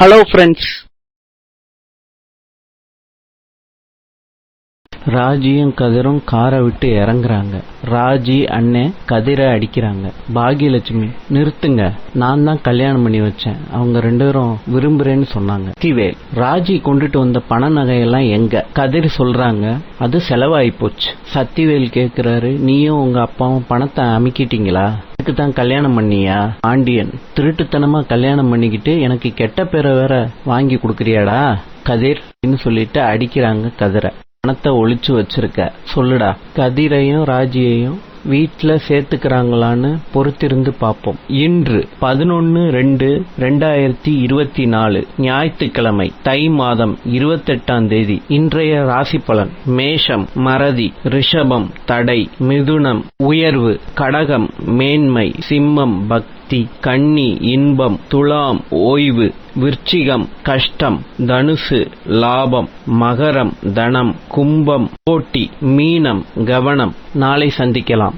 Hello friends ராஜியும் கதிரும் காரை விட்டு இறங்குறாங்க. ராஜி அண்ணே கதிரை அடிக்கிறாங்க. பாகியலட்சுமி நிறுத்துங்க. நான் தான் கல்யாணம் பண்ணி வச்சேன். அவங்க ரெண்டு பேரும் விரும்புறேன்னு சொன்னாங்க. திவேல் ராஜி கொண்டுட்டு வந்த பண நகையெல்லாம் எங்க? கதிர் சொல்றாங்க அது செலவாயி போச்சு சத்திவேல் கேக்குறாரு நீயும் உங்க அப்பாவும் பணத்தை அமுக்கிட்டீங்களா? எனக்கு தான் கல்யாணம் பண்ணியா? ஆண்டியன் திருட்டுத்தனமா கல்யாணம் பண்ணிக்கிட்டு எனக்கு கெட்ட பேரை வேற வாங்கி கொடுக்குறியாடா? கதிர் ன்னு சொல்லிட்டு அடிக்கிறாங்க கதிரை. பணத்தை ஒழிச்சு வச்சிருக்க. சொல்லுடா கதிரையும் ராஜியையும் வீட்டில் சேர்த்துக்கிறாங்களான்னு பொறுத்திருந்து பார்ப்போம். இன்று பதினொன்று ரெண்டு ரெண்டாயிரத்தி இருபத்தி நாலு ஞாயிற்றுக்கிழமை தை மாதம் இருபத்தெட்டாம் தேதி இன்றைய ராசி பலன் மேஷம் மறதி ரிஷபம் தடை மிதுனம் உயர்வு கடகம் மேன்மை சிம்மம் பக்தி கன்னி இன்பம் துலாம் ஓய்வு விருச்சிகம் கஷ்டம் தனுசு லாபம் மகரம் தனம் கும்பம் போட்டி மீனம் கவனம். நாளை சந்திக்கலாம்.